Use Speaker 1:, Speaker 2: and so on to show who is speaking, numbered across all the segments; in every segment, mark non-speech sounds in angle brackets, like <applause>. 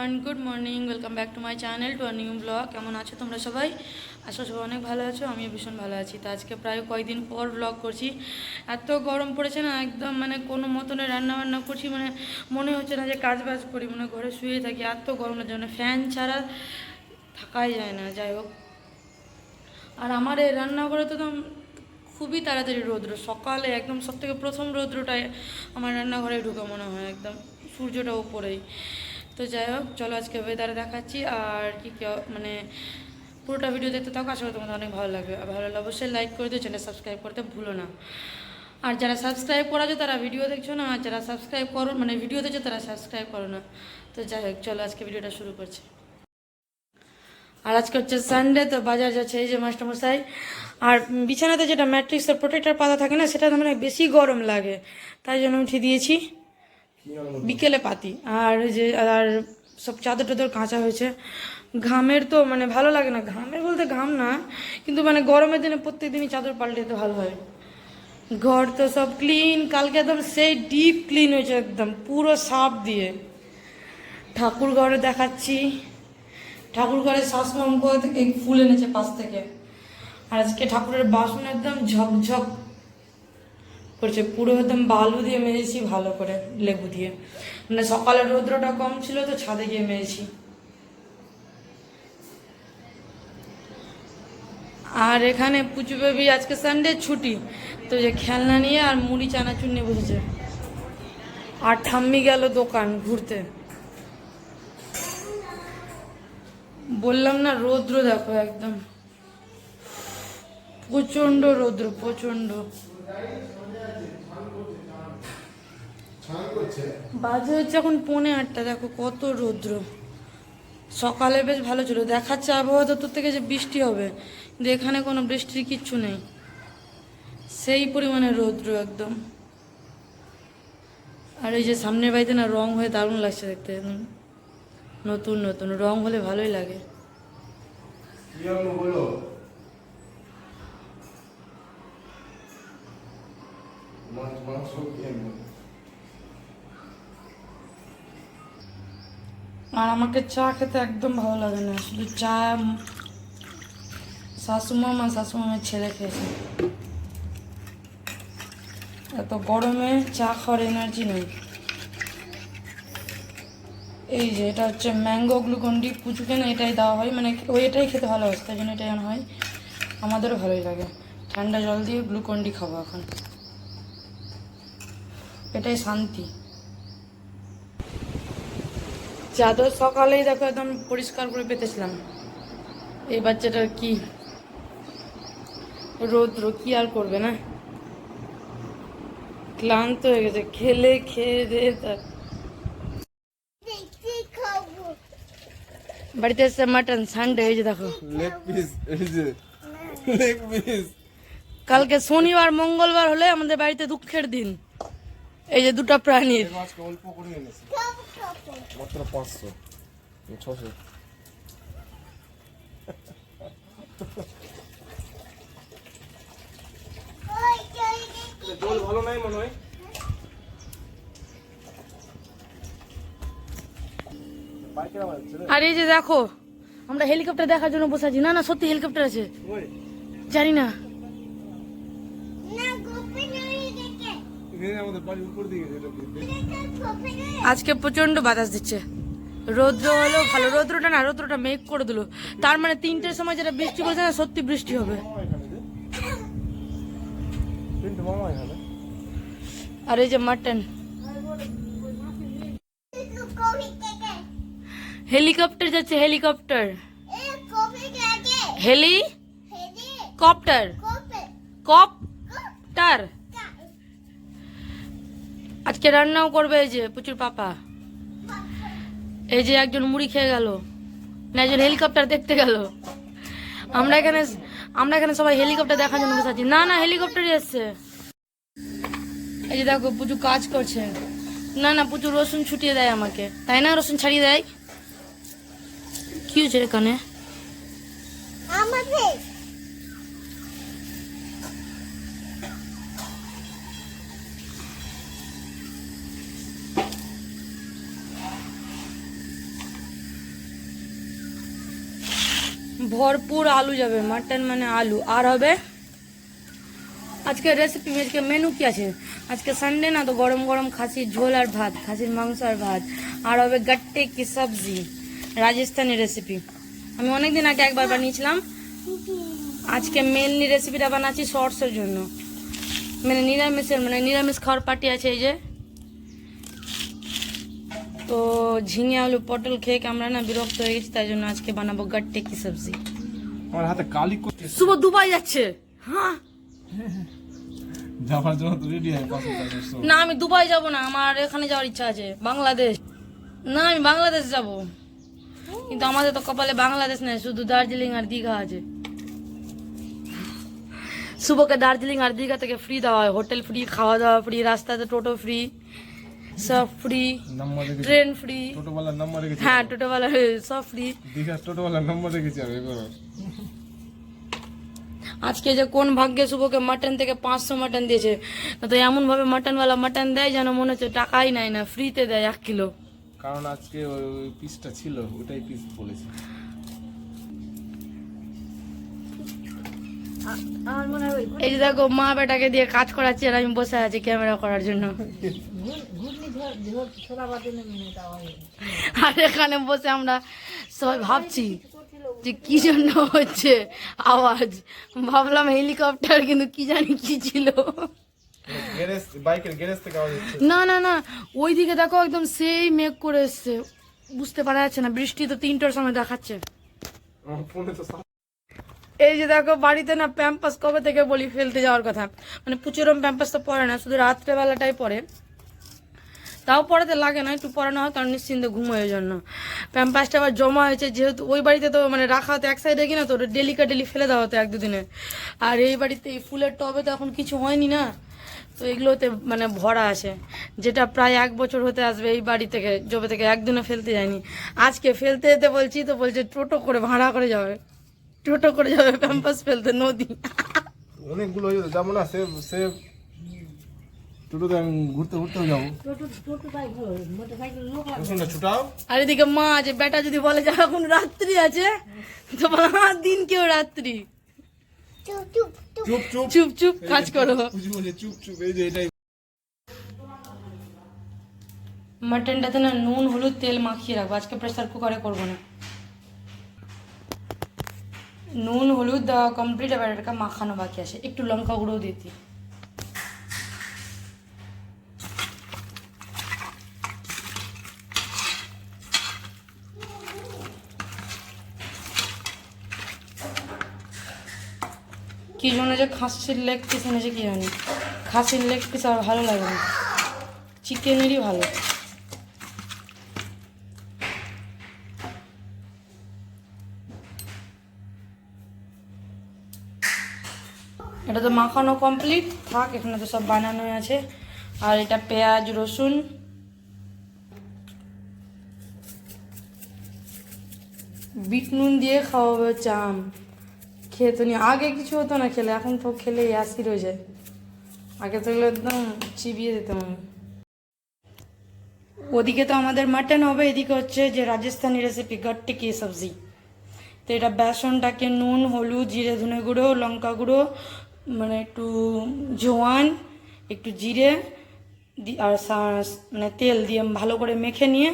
Speaker 1: Everyone good morning welcome back to my channel to new blog কেমন আছো তোমরা সবাই? আশা সবাই অনেক ভালো আছো, আমিও ভীষণ ভালো আছি। তো আজকে প্রায় কয়েকদিন পর ব্লগ করছি। এত গরম পড়েছে না, একদম মানে কোনো মতনে রান্না বান্না করছি মানে মনে হচ্ছে না যে কাজ বাজ করি মানে ঘরে শুয়ে থাকি, এত গরমের জন্য ফ্যান ছাড়া থাকাই যায় না, যাই হোক। আর আমার এই রান্নাঘরে তো খুবই তাড়াতাড়ি রৌদ্র, সকালে একদম সব থেকে প্রথম রৌদ্রটাই আমার রান্নাঘরে ঢুকে মনে হয়, একদম সূর্যটা উপরেই। তো যাই হোক, চলো আজকে ওয়েদারে দেখাচ্ছি। আর কি মানে পুরোটা ভিডিও দেখতে থাকো আসলে তোমাদের অনেক ভালো লাগবে। আর ভালো লাগলে অবশ্যই লাইক করে দিও চ্যানেল সাবস্ক্রাইব করতে ভুলো না। আর যারা সাবস্ক্রাইব করা আছে তারা ভিডিও দেখছ না, আর যারা সাবস্ক্রাইব করো মানে ভিডিও দেখছ, তারা সাবস্ক্রাইব করো না। তো যাই হোক, চলো আজকে ভিডিওটা শুরু করছি। আর আজকে হচ্ছে সানডে তো বাজার যাচ্ছে এই যে মাস্টারমশাই। আর বিছানাতে যেটা ম্যাট্রিক্সের প্রোটেক্টার পাতা থাকে না, সেটা মানে বেশি গরম লাগে। তাই জন্য উঠে দিয়েছি। বিকেলে পাতি। আর যে, আর সব চাদর টাদর কাঁচা হয়েছে। ঘামের তো মানে ভালো লাগে না। ঘামের বলতে ঘাম না, কিন্তু মানে গরমের দিনে প্রত্যেক দিনই চাদর পাল্টে তো ভালো হয়। ঘর তো সব ক্লিন কালকে একদম সেই ডিপ ক্লিন হয়েছে একদম, পুরো সাপ দিয়ে। ঠাকুর ঘরে দেখাচ্ছি। ঠাকুর ঘরে শাসমঙ্ক থেকে ফুল এনেছে পাশ থেকে। আর আজকে ঠাকুরের বাসন একদম ঝকঝক। করছে। পুরো একদম বালু দিয়ে মেরেছি ভালো করে লেবু দিয়ে। মানে সকালে রৌদ্রটা কম ছিল তো ছাদে গিয়ে মেরেছি আর এখানে পুচু বেবি আজকে সানডে ছুটি, তো যে খেলনা নিয়ে আর মুড়ি, চানাচুর নিয়ে বসেছে। আর ঠাম্মি গেল দোকান ঘুরতে। বললাম না, রৌদ্র দেখো একদম। প্রচণ্ড রৌদ্র প্রচণ্ড বাজে হচ্ছে এখন পৌনে আটটা দেখো কত রৌদ্র। সকালে বেশ ভালো ছিল দেখাচ্ছে আবহাওয়া দপ্তর থেকে যে বৃষ্টি হবে কিন্তু এখানে কোনো বৃষ্টির কিচ্ছু নেই। সেই পরিমাণে রৌদ্র একদম। আর এই যে সামনের বাড়িতে না রং হয়ে দারুণ লাগছে দেখতে একদম নতুন নতুন। রং হলে ভালোই লাগে।
Speaker 2: বলো মাছ মাংস কি আনব?
Speaker 1: আর আমাকে চা খেতে একদম ভালো লাগে না, শুধু চা শাশুমাম আর শাশুমামের ছেলে খেয়েছে। এত গরমে চা খাওয়ার এনার্জি নেই। এই যে, এটা হচ্ছে ম্যাঙ্গো গ্লুকন্ডি পুচুকে না এটাই দেওয়া হয় মানে ওই এটাই খেতে ভালো হয় তাই জন্য এটাই হয়। আমাদেরও ভালোই লাগে। ঠান্ডা জল দিয়ে গ্লুকন্ডি খাব এখন। এটাই শান্তি। চাদর সকালেই দেখো একদম পরিষ্কার করে পেতেছিলাম। এই বাচ্চাটার কি রৌদ্র কি আর করবে না? ক্লান্ত হয়ে গেছে খেলে খেয়ে দিয়ে তার। বাড়িতে এসছে মাটন সানডে যে দেখো।
Speaker 2: লেগ পিস লেগ পিস
Speaker 1: কালকে শনিবার মঙ্গলবার হলে আমাদের বাড়িতে দুঃখের দিন। এই যে দুটো প্রাণীর।
Speaker 2: অল্প করে এনেছি। মাত্র পাঁচশো। ছশো। জল ভালো নাই মনে হয়? পাইকারা
Speaker 1: আর এই যে দেখো আমরা হেলিকপ্টার দেখার জন্য বসে আছি। না না সত্যি হেলিকপ্টার আছে। জানি না
Speaker 2: এখানে আমাদের বাড়ির উপর দিকে যেটা
Speaker 1: আজকে প্রচণ্ড বাতাস দিচ্ছে। রৌদ্র হলো ভালো রৌদ্রটা না রৌদ্রটা মেঘ করে দিল। তার মানে তিনটের সময় যেটা বৃষ্টি বলছে না সত্যি বৃষ্টি হবে। আর এই যে মাটন। হেলিকপ্টার যাচ্ছে হেলিকপ্টার। হেলি? কপ্টার। কপ্টার। আজকে রান্নাও করবে এই যে প্রচুর পাপা। এই যে একজন মুড়ি খেয়ে গেল। না একজন হেলিকপ্টার দেখতে গেল। আমরা এখানে আমরা এখানে সবাই হেলিকপ্টার দেখার জন্য বসে আছি। না না হেলিকপ্টারই এসছে। এই যে দেখো, পুজো কাজ করছে। না না, পুজো রসুন ছুটিয়ে দেয় আমাকে। তাই না? রসুন ছাড়িয়ে দেয়। কি হয়েছে এখানে
Speaker 3: আমাদের
Speaker 1: ভরপুর আলু যাবে মাটন মানে আলু। আর হবে আজকে রেসিপি আজকে মেনু কি আছে? আজকে সানডে না তো গরম গরম খাসির ঝোল আর ভাত, খাসির মাংস আর ভাত। আর হবে গাট্টে কি সবজি, রাজস্থানি রেসিপি আমি অনেকদিন আগে একবার বানিয়েছিলাম। আজকে মেনলি রেসিপিটা বানাচ্ছি শর্টসের জন্য। মানে নিরামিষের মানে নিরামিষ খাওয়ার পার্টি আছে এই যে। তো ঝিঙে আলু পটল খেয়ে আমরা না বিরক্ত হয়ে গেছি তাই জন্য আজকে বানাবো গাট্টে কি সবজি।
Speaker 2: আমার হাতে কালি করতে
Speaker 1: শুভ দুবাই যাচ্ছে। হ্যাঁ।
Speaker 2: যাওয়ার জন্য তো রেডি হয়ে
Speaker 1: না আমি দুবাই যাব না আমার এখানে যাওয়ার ইচ্ছা আছে বাংলাদেশ। না আমি বাংলাদেশ যাব। কিন্তু আমাদের তো কপালে বাংলাদেশ নেই শুধু দার্জিলিং আর দীঘা আছে। শুভকে দার্জিলিং আর দীঘা থেকে ফ্রি দেওয়া হয় হোটেল ফ্রি খাওয়া দাওয়া ফ্রি রাস্তাতে টোটো ফ্রি সব ফ্রি ট্রেন ফ্রি
Speaker 2: টোটোওয়ালার নাম্বার রেখেছি
Speaker 1: হ্যাঁ টোটোওয়ালা সব ফ্রি
Speaker 2: দীঘার টোটোওয়ালার নাম্বার রেখেছি আমি এবার
Speaker 1: আজকে যে কোন ভাগ্যে শুভকে মাটন থেকে পাঁচশো মাটন দিয়েছে তো এমনভাবে মাটনওয়ালা মাটন দেয় যেন মনে হচ্ছে টাকাই নেয় না ফ্রিতে দেয় এক কিলো
Speaker 2: কারণ আজকে ওই পিসটা ছিল ওটাই পিস বলেছি।
Speaker 1: এই যে দেখো মা বেটাকে দিয়ে কাজ করাচ্ছি আর আমি বসে আছি ক্যামেরা করার জন্য। <laughs> আর এখানে বসে আমরা সবাই ভাবছি যে কি জন্য হচ্ছে আওয়াজ। ভাবলাম হেলিকপ্টার কিন্তু কি জানি কি ছিল। না না না ওইদিকে দেখো একদম সেই মেঘ করে এসছে। বুঝতে পারা যাচ্ছে না বৃষ্টি তো তিনটার সময় দেখাচ্ছে। এই যে দেখো বাড়িতে না প্যাম্পাস কবে থেকে বলি ফেলতে যাওয়ার কথা। মানে প্রচুরম প্যাম্পাস তো পরে না শুধু রাত্রেবেলাটাই পরে তাও পড়াতে লাগে না একটু পড়ানো হয় কারণ নিশ্চিন্তে ঘুমোয় জন্য। প্যাম্পাসটা আবার জমা হয়েছে যেহেতু ওই বাড়িতে তো মানে রাখা হতো এক সাইডে কিনা তো ডেলিকা ডেলি ফেলে দেওয়া হতো এক দুদিনে। আর এই বাড়িতে এই ফুলের টবে তো এখন কিছু হয়নি না তো এগুলোতে মানে ভরা আছে। যেটা প্রায় এক বছর হতে আসবে এই বাড়ি থেকে জবে থেকে একদিনও ফেলতে যায়নি। আজকে ফেলতে যেতে বলছি তো বলছে টোটো করে ভাড়া করে যাবে। টোটো করে যাবে প্যাম্পাস ফেলতে নদী।
Speaker 2: অনেকগুলো হয়ে যেত, যাব না সে সে টোটোতে আমি ঘুরতে ঘুরতেও যাব। ছুটাও
Speaker 1: আর এদিকে মা আছে বেটা যদি বলে যে এখন রাত্রি আছে তো হ্যাঁ দিন কেউ রাত্রি।
Speaker 2: চুপ চুপ
Speaker 1: চুপ। চুপ কাজ করো।
Speaker 2: চুপ চুপ এই যে এটাই।
Speaker 1: মাটনটাতে না নুন হলুদ তেল মাখিয়ে রাখব। আজকে প্রেসার কুকারে করব না। নুন হলুদ দেওয়া কমপ্লিট এবার এটাকে মাখানো বাকি আছে। একটু লঙ্কা গুঁড়ো দিতি কি জন্য যে খাসির লেগ পিস এনেছে কি জানি। খাসির লেগ পিস আর ভালো লাগে না। চিকেনেরই ভালো। এটা তো মাখানো কমপ্লিট থাক, এখানে তো সব বানানো আছে। আর এটা পেঁয়াজ, রসুন। বিট নুন দিয়ে খাওয়াবে চাম। খেয়ে তো নি আগে কিছু হতো না খেলে, এখন তো খেলে অ্যাসিড হয়ে যায়। আগে তো একদম চিবিয়ে দিতাম আমি। ওদিকে তো আমাদের মাটন হবে, এদিকে হচ্ছে যে রাজস্থানি রেসিপি গট্টি কি সবজি। তো এটা বেসনটাকে নুন, হলুদ, জিরে, ধনে গুঁড়ো, লঙ্কা গুঁড়ো মানে একটু জোয়ান, একটু জিরে আর মানে তেল দিয়ে ভালো করে মেখে নিয়ে,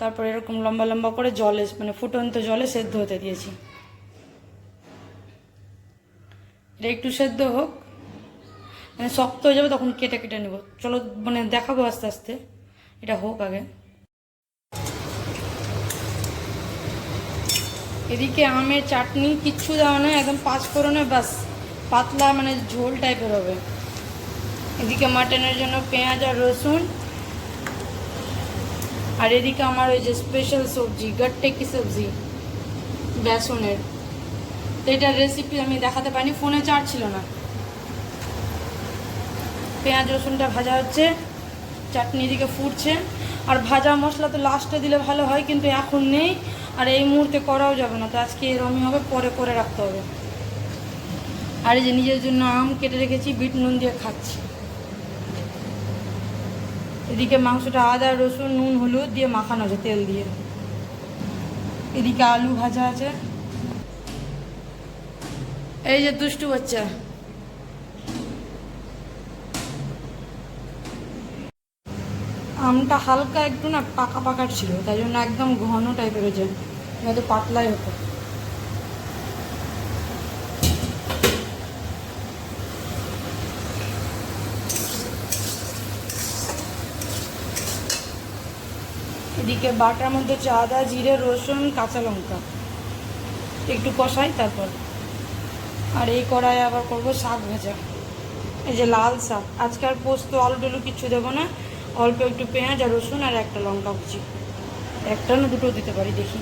Speaker 1: তারপর এরকম লম্বা লম্বা করে জলে মানে ফুটন্ত জলে সেদ্ধ হতে দিয়েছি। এটা একটু সেদ্ধ হোক। মানে শক্ত হয়ে যাবে, তখন কেটে কেটে নেব। চলো মানে দেখাবো আস্তে আস্তে। এটা হোক আগে। এদিকে আমের চাটনি, কিচ্ছু দেওয়া নয়, একদম পাঁচ ফোড়নে বাস পাতলা মানে ঝোল টাইপের হবে। এদিকে মাটনের জন্য পেঁয়াজ আর রসুন। আর এদিকে আমার ওই যে স্পেশাল সবজি গট্টে কি সবজি, বেসনের। তো এটার রেসিপি আমি দেখাতে পারিনি, ফোনে চার্জ ছিল না। পেঁয়াজ, রসুনটা ভাজা হচ্ছে, চাটনি এদিকে ফুটছে। আর ভাজা মশলা তো লাস্টে দিলে ভালো হয়, কিন্তু এখন নেই, আর এই মুহূর্তে করাও যাবে না। তো আজকে এরমই হবে, পরে করে রাখতে হবে। আর এই যে নিজের জন্য আম কেটে রেখেছি, বিট নুন দিয়ে খাচ্ছি। এদিকে মাংসটা আদা, রসুন, নুন, হলুদ দিয়ে মাখানো আছে তেল দিয়ে। এদিকে আলু ভাজা আছে। এই যে দুষ্টু বাচ্চা। আমটা হালকা একটু না পাকা পাকার ছিল, তাই জন্য একদম ঘন টাইপের হয়েছে। হয়তো পাতলাই হতো। এদিকে বাটার মধ্যে আদা জিরে, রসুন, কাঁচা লঙ্কা। একটু কষাই, তারপর আর এই কড়াই আবার করব শাক ভাজা। এই যে লাল শাক। আজকে আর পোস্ত, আলু টলু কিচ্ছু দেবো না। অল্প একটু পেঁয়াজ আর রসুন আর একটা লঙ্কা কুচি। একটা না দুটো দিতে পারি, দেখি।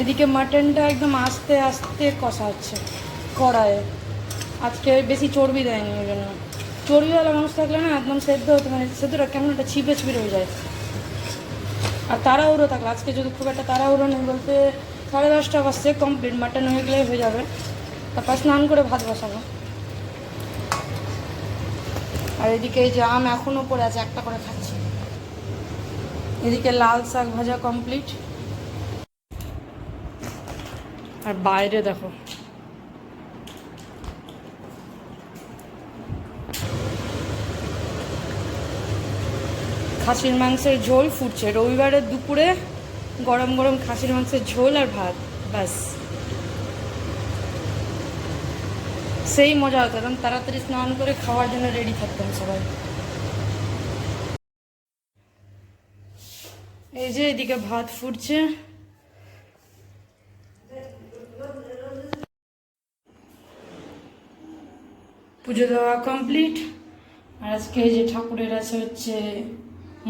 Speaker 1: এদিকে মাটনটা একদম আস্তে আস্তে কষা হচ্ছে। কড়াইয়ে আজকে বেশি চর্বি দেয়নি ওই জন্য। চর্বিওয়ালা মাংস থাকলে না একদম সেদ্ধ হতে মানে সেদ্ধটা কেমন একটা ছিপে ছিপে হয়ে যায়। আর তাড়াহুড়ো থাকলে, আজকে যদি খুব একটা তাড়াহুড়ো নেই বলতে সাড়ে দশটা বাজছে কমপ্লিট মাটন হয়ে গেলেই হয়ে যাবে। তারপর স্নান করে ভাত বসাবো। আর এদিকে এই যে আম এখনও পড়ে আছে, একটা করে খাচ্ছি। এদিকে লাল শাক ভাজা কমপ্লিট আর বাইরে দেখো খাসির মাংসের ঝোল ফুটছে। রবিবারের দুপুরে গরম গরম খাসির মাংসের ঝোল আর ভাত, ব্যাস। সেই মজা হতো, একদম তাড়াতাড়ি স্নান করে খাওয়ার জন্য রেডি থাকতাম সবাই। এই যে এদিকে ভাত ফুটছে। পুজো দেওয়া কমপ্লিট আর আজকে এই যে ঠাকুরের আছে হচ্ছে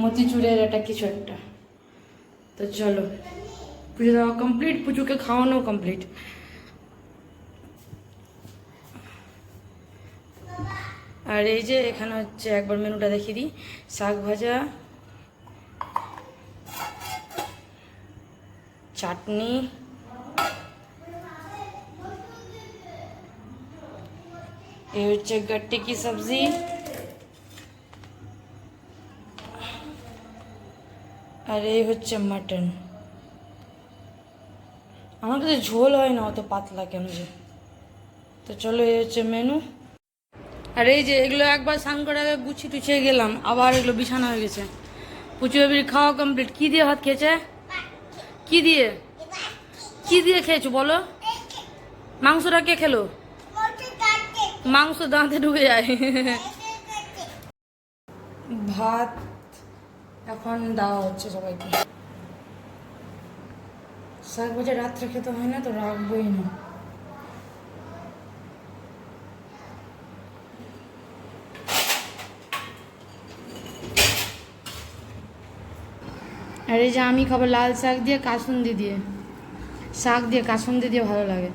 Speaker 1: মতিচুরের একটা কিছু একটা। তো চলো, পুজো দেওয়া কমপ্লিট পুজোকে খাওয়ানো কমপ্লিট আর এই যে এখানে হচ্ছে, একবার মেনুটা দেখিয়ে দিই। শাক ভাজা, চাটনি, এই হচ্ছে গট্টি কি সবজি আর এই হচ্ছে মাটন আমার কাছে ঝোল হয় না, অত পাতলা কেন যে? তো চলো, এই হচ্ছে মেনু আর এই যে, এগুলো একবার স্নান করে আগে গুছিয়ে টুছিয়ে গেলাম, আবার এগুলো বিছানা হয়ে গেছে। পুচু বেবির খাওয়া কমপ্লিট কি দিয়ে ভাত খেয়েছে? কি দিয়ে? কি দিয়ে খেয়েছো বলো? মাংসটা কে খেলো? মাংস দাঁতে ঢুকে যায়। ভাত এখন দেওয়া হচ্ছে সবাইকে। শাক ভাজা রাত্রে খেতে হয় না, তো রাখবোই না। আর এই যে আমি খাব লাল শাক দিয়ে কাসুন্দি দিয়ে। শাক দিয়ে কাসুন্দি দিয়ে ভালো লাগে।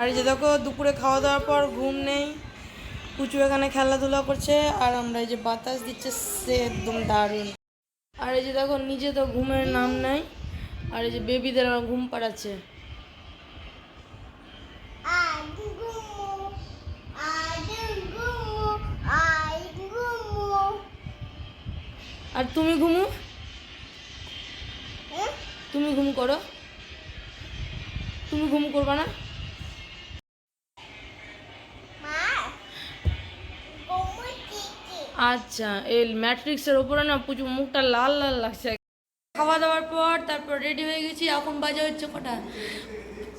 Speaker 1: আর এই যে দেখো দুপুরে খাওয়া দাওয়ার পর ঘুম নেই। কুচু এখানে খেলাধুলা করছে আর আমরা এই যে বাতাস দিচ্ছে সে একদম দারুণ। আর এই যে দেখো নিজে তো ঘুমের নাম নাই আর এই যে বেবিদের আমার ঘুম পাড়াচ্ছে। আর তুমি ঘুমু? তুমি ঘুম করো। তুমি ঘুম করবা না? আচ্ছা এই ম্যাট্রিক্সের ওপরে না প্রচুর মুখটা লাল লাল লাগছে। খাওয়া দাওয়ার পর তারপর রেডি হয়ে গেছি, এখন বাজে হচ্ছে কটা?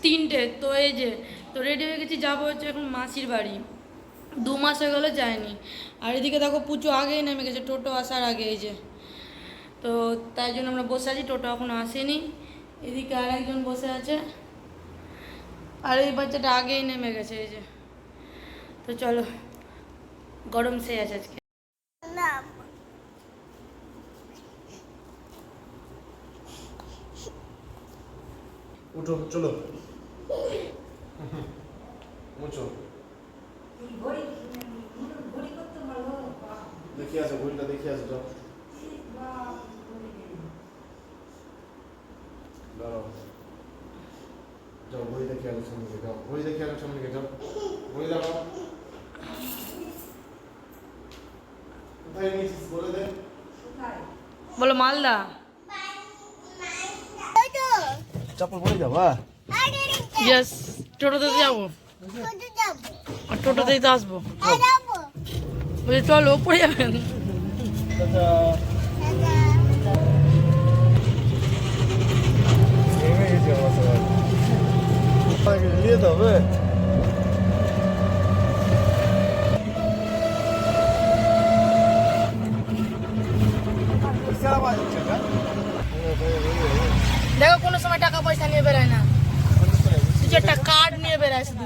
Speaker 1: তিনটে, তো এই যে, তো রেডি হয়ে গেছি, যাব হচ্ছে এখন মাসির বাড়ি। দু মাস হয়ে গেলো যায়নি আর এদিকে দেখো পুজো আগেই নেমে গেছে, টোটো আসার আগে এই যে। তো তাই জন্য আমরা বসে আছি, টোটো এখনও আসেনি। এদিকে আর একজন বসে আছে। আর এই বাচ্চাটা আগেই নেমে গেছে, এই যে। তো চলো, গরম সে আছে আজকে।
Speaker 2: নাম উঠো, চলো। উঠো দেখি আসো, ঘড়িটা দেখি আসো, যাও। যাও বই দেখে আসো সামনে যাও। বই দেখে আলোচনা দেখে যাও। ঘড়ি দেখাও কোথায় নিয়েছিস বলে দে
Speaker 1: বলো মালদা
Speaker 2: চাপল পরে যাবা
Speaker 1: ইয়েস টোটোতে যাব আর টোটোতেই তো আসব বলছি চলো পড়ে যাবেন
Speaker 2: নেমে গেছি আমার সবাই আমাকে নিয়ে যেতে
Speaker 1: দেখো কোনো সময় টাকা পয়সা নিয়ে বেরোয় না। শুধু একটা কার্ড নিয়ে বেরোয় শুধু।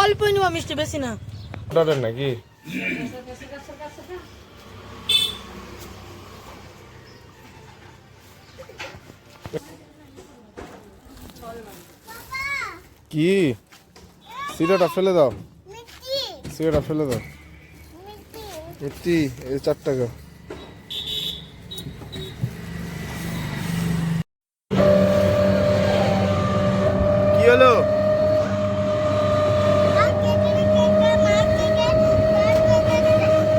Speaker 1: অল্পই নেওয়া মিষ্টি বেশি না।
Speaker 2: ডরেন নাকি? কি? সিরাটা ফেলে দাও। সিরাটা ফেলে দাও। মিষ্টি। এই চার টাকা কি হলো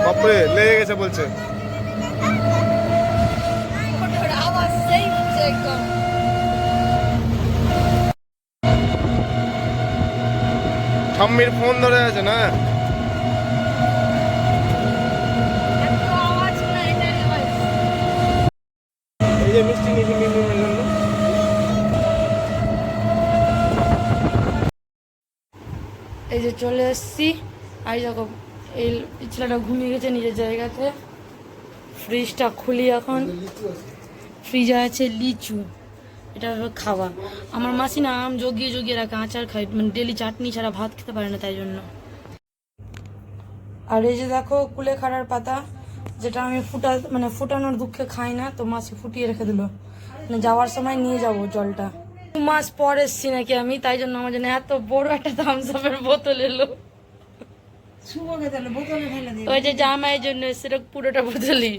Speaker 2: বাপরে লেগে গেছে বলছে
Speaker 1: আওয়াজ সেই হচ্ছে
Speaker 2: ঠাম্মির ফোন ধরে আছে না? এই যে মিষ্টি জন্য
Speaker 1: এই যে চলে এসছি। আর দেখো, এই ছেলেটা ঘুমিয়ে গেছে নিজের জায়গাতে। ফ্রিজটা খুলি এখন। ফ্রিজে আছে লিচু এটা খাওয়া। আমার মাসি না আম জগিয়ে জগিয়ে রাখে আচার খায় মানে ডেলি চাটনি ছাড়া ভাত খেতে পারে না তাই জন্য। আর এই যে দেখো কুলেখাড়ার পাতা যেটা আমি ফুটা মানে ফুটানোর দুঃখে খাই না তো মাসি ফুটিয়ে রেখে দিল। মানে যাওয়ার সময় নিয়ে যাব জলটা। দু মাস পর এসছি নাকি আমি তাই জন্য আমার জন্য এত বড় একটা থামসাপের বোতল এলো। ওই যে জামাইয়ের জন্য সেটা পুরোটা বোতলই।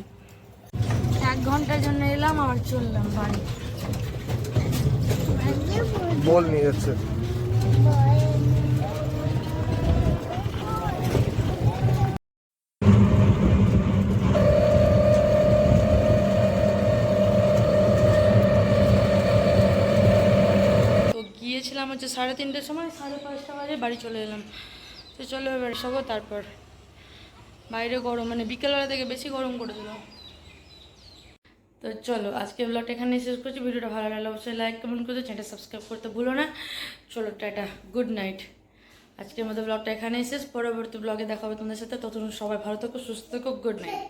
Speaker 1: এক ঘণ্টার জন্য এলাম আবার চললাম বাড়ি।
Speaker 2: বল নিয়ে যাচ্ছে।
Speaker 1: তো গিয়েছিলাম হচ্ছে সাড়ে তিনটের সময় সাড়ে পাঁচটা বাজে বাড়ি চলে এলাম। তো চলো এবার সব তারপর। বাইরে গরম মানে বিকেলবেলা থেকে বেশি গরম করে দিল তো চলো আজকে ব্লগটা এখানে শেষ করছি। ভিডিওটা ভালো লাগলে অবশ্যই লাইক কমেন্ট করতে চ্যানেলটা সাবস্ক্রাইব করতে ভুলো না। চলো, টাটা গুড নাইট আজকের মতো ব্লগটা এখানেই শেষ। পরবর্তী ব্লগে দেখা হবে তোমাদের সাথে। ততক্ষণ সবাই ভালো থাকো, সুস্থ থাকো গুড নাইট